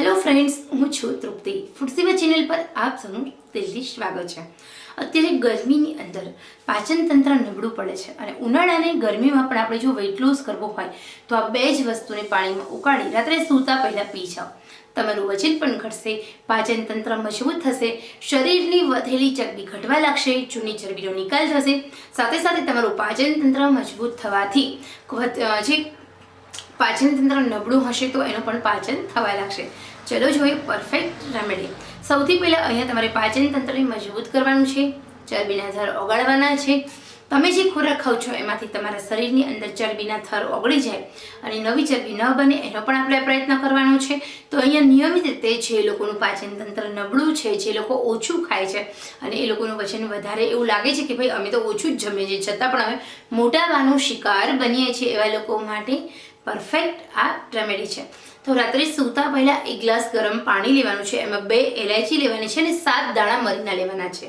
Hello friends હું છું તૃપ્તિ. ફૂડસીવા channel પર આપ સૌનું દિલથી સ્વાગત છે. અત્યારે ગરમીની અંદર પાચન તંત્ર નબળું પડે છે અને ઉનાળાની ગરમીમાં પણ આપણે જો વેઇટ લોસ કરવો હોય, તો આ બે જ વસ્તુને પાણીમાં ઉકાળી રાત્રે સૂતા પહેલાં પી જાઓ. તમારું વજન પણ ઘટશે, પાચન તંત્ર મજબૂત થશે, શરીરની વધેલી ચરબી ઘટવા લાગશે, જૂની ચરબીનો નિકાલ થશે. સાથે સાથે તમારું પાચન તંત્ર મજબૂત થવાથી જે પાચન તંત્ર નબળું હશે તો એનું પણ પાચન થવા લાગશે. ચલો જોઈએ પરફેક્ટ રેમેડી સૌથી પહેલાં અહીંયા તમારે પાચન તંત્રને મજબૂત કરવાનું છે. ચરબીના થર ઓગાળવાના છે. તમે જે ખોરાક ખાવ છો એમાંથી તમારા શરીરની અંદર ચરબીના થર ઓગળી જાય અને નવી ચરબી ન બને એનો પણ આપણે પ્રયત્ન કરવાનો છે. તો અહીંયા નિયમિત રીતે જે લોકોનું પાચન તંત્ર નબળું છે, જે લોકો ઓછું ખાય છે અને એ લોકોનું વજન વધારે એવું લાગે છે કે ભાઈ અમે તો ઓછું જ જમીએ છીએ, છતાં પણ અમે મોટાવાનો શિકાર બનીએ છીએ એવા લોકો માટે પરફેક્ટ આ રેમેડી છે. તો રાત્રે સૂતા પહેલાં એક ગ્લાસ ગરમ પાણી લેવાનું છે. એમાં બે એલાયચી લેવાની છે અને સાત દાણા મરીના લેવાના છે.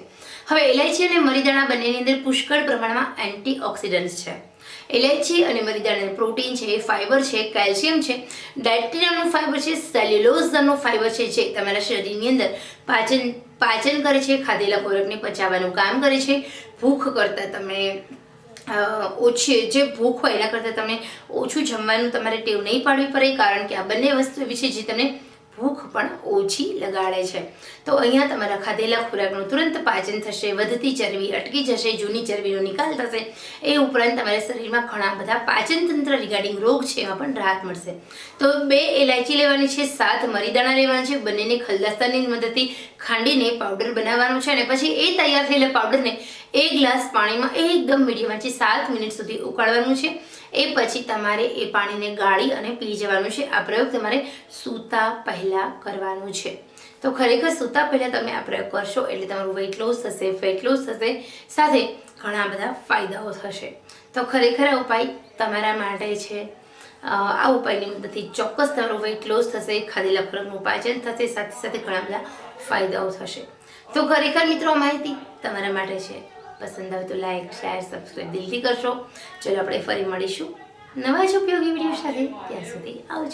હવે એલાયચી અને મરીદાણા બંનેની અંદર પુષ્કળ પ્રમાણમાં એન્ટીઓક્સિડન્ટ્સ છે. એલાયચી અને મરીદાણા પ્રોટીન છે ફાઇબર છે કેલ્શિયમ છે. ડાયટેરિયાનું ફાઇબર છે સેલ્યુલોઝનું ફાઇબર છે, જે તમારા શરીરની અંદર પાચન પાચન કરે છે, ખાધેલા ખોરાકને પચાવવાનું કામ કરે છે. ભૂખ કરતાં તમે ઓછી જે ભૂખ હોય એના કરતાં તમે ઓછું જમવાનું તમારે ટેવ નહીં પાડવી પડે, કારણ કે આ બંને વસ્તુ એવી છે જે તમને ભૂખ પણ ઓછી લગાડે છે. તો અહીંયા તમારા ખાધેલા ખોરાકનું તુરંત પાચન થશે, વધતી ચરબી અટકી જશે, જૂની ચરબીનો નિકાલ થશે. એ ઉપરાંત તમારા શરીરમાં ઘણા બધા પાચન તંત્ર રિગાર્ડિંગ રોગ છે એમાં પણ રાહત મળશે. તો બે એલાયચી લેવાની છે, સાત મરીદાણા લેવાના છે, બંનેને ખલદસ્તાની મદદથી ખાંડીને પાવડર બનાવવાનું છે અને પછી એ તૈયાર થયેલા પાવડરને એક ગ્લાસ પાણીમાં એકદમ મીડિયમ સાત મિનિટ સુધી ઉકાળવાનું છે. એ પછી તમારે એ પાણીને ગાળી અને પી જવાનું છે. આ પ્રયોગ તમારે સૂતા પહેલાં કરવાનું છે. તો ખરેખર સૂતા પહેલાં તમે આ પ્રયોગ કરશો એટલે તમારું વેઇટ લોસ થશે ફેટ લોસ થશે, સાથે ઘણા બધા ફાયદાઓ થશે. તો ખરેખર આ ઉપાય તમારા માટે છે. આ ઉપાયની મદદથી ચોક્કસ તમારો વેઇટ લોસ થશે, ખાધેલા ખોરાકનું પાચન થશે, સાથે સાથે ઘણા બધા ફાયદાઓ થશે. તો ખરેખર મિત્રો, માહિતી તમારા માટે છે. પસંદ આવે તો લાઈક શેર સબસ્ક્રાઈબ દિલથી કરશો. ચલો, આપણે ફરી મળીશું નવા જ ઉપયોગી વીડિયો સાથે. ત્યાં સુધી આવજો.